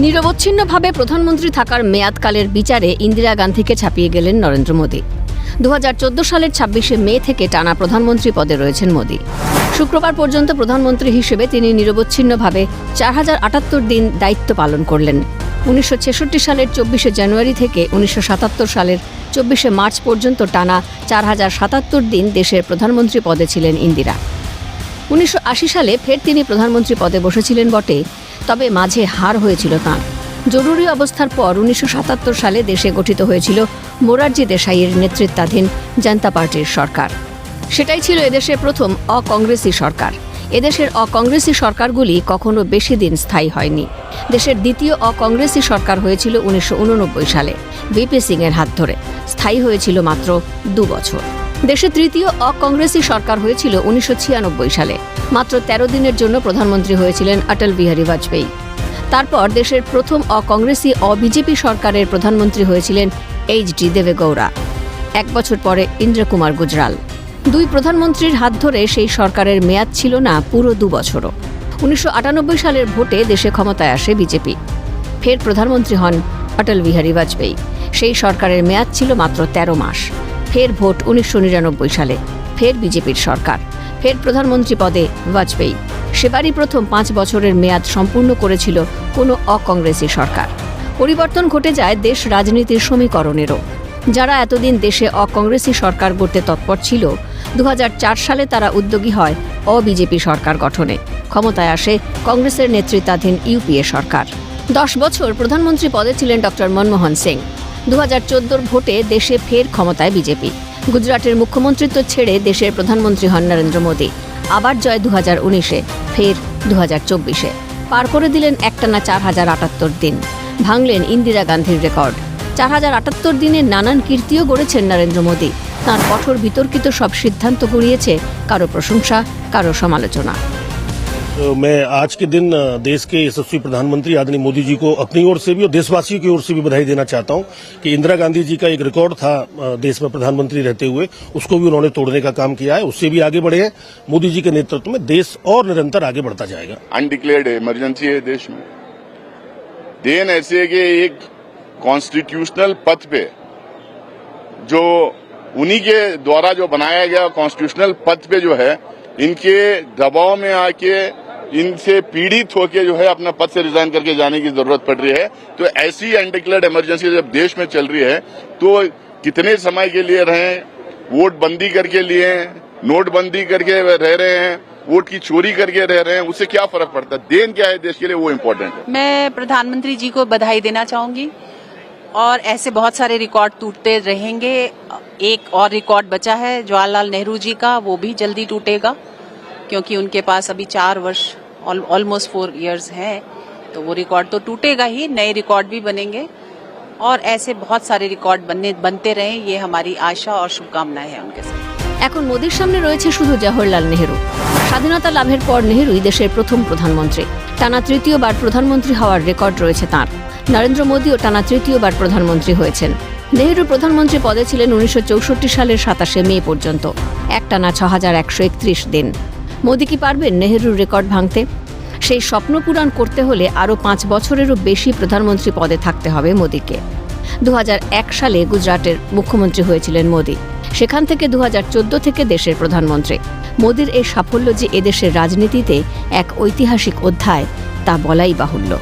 নিরবচ্ছিন্নভাবে প্রধানমন্ত্রী থাকার মেয়াদকালের বিচারে ইন্দিরা গান্ধীকে ছাপিয়ে গেলেন নরেন্দ্র মোদী। দু হাজার চোদ্দ সালের ছাব্বিশে মে থেকে টানা প্রধানমন্ত্রী পদে রয়েছেন মোদী। শুক্রবার পর্যন্ত প্রধানমন্ত্রী হিসেবে তিনি নিরবচ্ছিন্নভাবে চার হাজার আটাত্তর দিন দায়িত্ব পালন করলেন। উনিশশো ছেষট্টি সালের চব্বিশে জানুয়ারি থেকে উনিশশো সাতাত্তর সালের চব্বিশে মার্চ পর্যন্ত টানা চার হাজার সাতাত্তর দিন দেশের প্রধানমন্ত্রী পদে ছিলেন ইন্দিরা। উনিশশো আশি সালে ফের তিনি প্রধানমন্ত্রী পদে বসেছিলেন বটে। তবে মাঝে হার হয়েছিল তাঁর। জরুরি অবস্থার পর উনিশশো সাতাত্তর সালে দেশে গঠিত হয়েছিল মোরারজি দেশাইয়ের নেতৃত্বাধীন জনতা পার্টির সরকার। সেটাই ছিল এদেশের প্রথম অকংগ্রেসি সরকার। এদেশের অকংগ্রেসি সরকারগুলি কখনো বেশি দিন স্থায়ী হয়নি। দেশের দ্বিতীয় অকংগ্রেসি সরকার হয়েছিল উনিশশো উননব্বই সালে, ভিপি সিং এর হাত ধরে। স্থায়ী হয়েছিল মাত্র দু বছর। দেশে তৃতীয় অকংগ্রেসি সরকার হয়েছিল উনিশশো ছিয়ানব্বই সালে। মাত্র তেরো দিনের জন্য প্রধানমন্ত্রী হয়েছিলেন অটল বিহারী বাজপেয়ী। তারপর দেশের প্রথম অকংগ্রেসি অবিজেপি সরকারের প্রধানমন্ত্রী হয়েছিলেন এইচ ডি দেবেগৌড়া। এক বছর পরে ইন্দ্রকুমার গুজরাল। দুই প্রধানমন্ত্রীর হাত ধরে সেই সরকারের মেয়াদ ছিল না পুরো দু বছরও। উনিশশো আটানব্বই সালের ভোটে দেশে ক্ষমতায় আসে বিজেপি। ফের প্রধানমন্ত্রী হন অটল বিহারী বাজপেয়ী। সেই সরকারের মেয়াদ ছিল মাত্র তেরো মাস। ফের ভোট উনিশশো নিরানব্বই সালে, ফের বিজেপির সরকার, ফের প্রধানমন্ত্রী পদে বাজপেয়ী। সেবারই প্রথম পাঁচ বছরের মেয়াদ সম্পূর্ণ করেছিল কোনো অকংগ্রেসি সরকার। পরিবর্তন ঘটে যায় দেশ রাজনীতির সমীকরণেরও। যারা এতদিন দেশে অকংগ্রেসি সরকার গড়তে তৎপর ছিল দু হাজার চার সালে তারা উদ্যোগী হয় অবিজেপি সরকার গঠনে। ক্ষমতায় আসে কংগ্রেসের নেতৃত্বাধীন ইউপিএ সরকার। দশ বছর প্রধানমন্ত্রী পদে ছিলেন ডক্টর মনমোহন সিং। দু হাজার ভোটে দেশে ফের ক্ষমতায় বিজেপি। গুজরাটের মুখ্যমন্ত্রিত্ব ছেড়ে দেশের প্রধানমন্ত্রী হন নরেন্দ্র মোদী। আবার জয় দু হাজার উনিশে, ফের দু হাজার চব্বিশে। পার করে দিলেন একটানা চার হাজার আটাত্তর দিন। ভাঙলেন ইন্দিরা গান্ধীর রেকর্ড। চার হাজার আটাত্তর দিনে নানান কীর্তিও গড়েছেন নরেন্দ্র মোদী। তাঁর কঠোর বিতর্কিত সব সিদ্ধান্ত গড়িয়েছে কারও প্রশংসা, কারও সমালোচনা। मैं आज के दिन देश के यशस्वी प्रधानमंत्री आदरणीय मोदी जी को अपनी ओर से भी और देशवासियों की ओर से भी बधाई देना चाहता हूँ कि इंदिरा गांधी जी का एक रिकॉर्ड था देश में प्रधानमंत्री रहते हुए। उसको भी उन्होंने तोड़ने का काम किया है। उससे भी आगे बढ़े हैं। मोदी जी के नेतृत्व में देश और निरंतर आगे बढ़ता जाएगा। अनडिक्लेयर्ड इमरजेंसी है देश में। देन ऐसे कि एक कॉन्स्टिट्यूशनल पथ पे जो उन्हीं के द्वारा जो बनाया गया कॉन्स्टिट्यूशनल पथ पे जो है, इनके दबाव में आके इनसे पीड़ित होके जो है अपना पद से रिजाइन करके जाने की ज़रूरत पड़ रही है। तो ऐसी अनडिक्लेयर्ड इमरजेंसी जब देश में चल रही है तो कितने समय के लिए रहे, वोट बंदी करके लिए, नोटबंदी करके रह रहे हैं, वोट की चोरी करके रह रहे हैं, उससे क्या फ़र्क पड़ता है? देन क्या है देश के लिए वो इम्पोर्टेंट है। मैं प्रधानमंत्री जी को बधाई देना चाहूँगी और ऐसे बहुत सारे रिकॉर्ड टूटते रहेंगे। एक और रिकॉर्ड बचा है, जवाहरलाल नेहरू जी का, वो भी जल्दी टूटेगा, क्योंकि उनके पास अभी चार वर्ष ऑलमोस्ट फोर इयर्स हैं तो वो रिकॉर्ड तो टूटेगा ही नए रिकॉर्ड भी बनेंगे और ऐसे बहुत सारे रिकॉर्ड बनने बनते रहें ये हमारी आशा और शुभकामनाएं हैं उनके साथ এখন মোদির সামনে রয়েছে শুধু জওহরলাল নেহেরু স্বাধীনতা লাভের পর নেহেরুই দেশের প্রথম প্রধানমন্ত্রী টানা তৃতীয়বার প্রধানমন্ত্রী হওয়ার রেকর্ড রয়েছে তাঁর নরেন্দ্র মোদীও টানা তৃতীয়বার প্রধানমন্ত্রী হয়েছেন নেহেরু প্রধানমন্ত্রী পদে ছিলেন উনিশশো সালের সাতাশে মে পর্যন্ত একটানা ছ হাজার একশো একত্রিশ দিন মোদী কি পারবেন নেহরুর রেকর্ড ভাঙতে? সেই স্বপ্ন পূরণ করতে হলে আরও পাঁচ বছরেরও বেশি প্রধানমন্ত্রী পদে থাকতে হবে মোদীকে। দু সালে গুজরাটের মুখ্যমন্ত্রী হয়েছিলেন মোদী। সেখান থেকে দু হাজার চোদ্দ থেকে দেশের প্রধানমন্ত্রী। মোদীর এই সাফল্য যে এদেশের রাজনীতিতে এক ঐতিহাসিক অধ্যায়, তা বলাই বাহুল্য।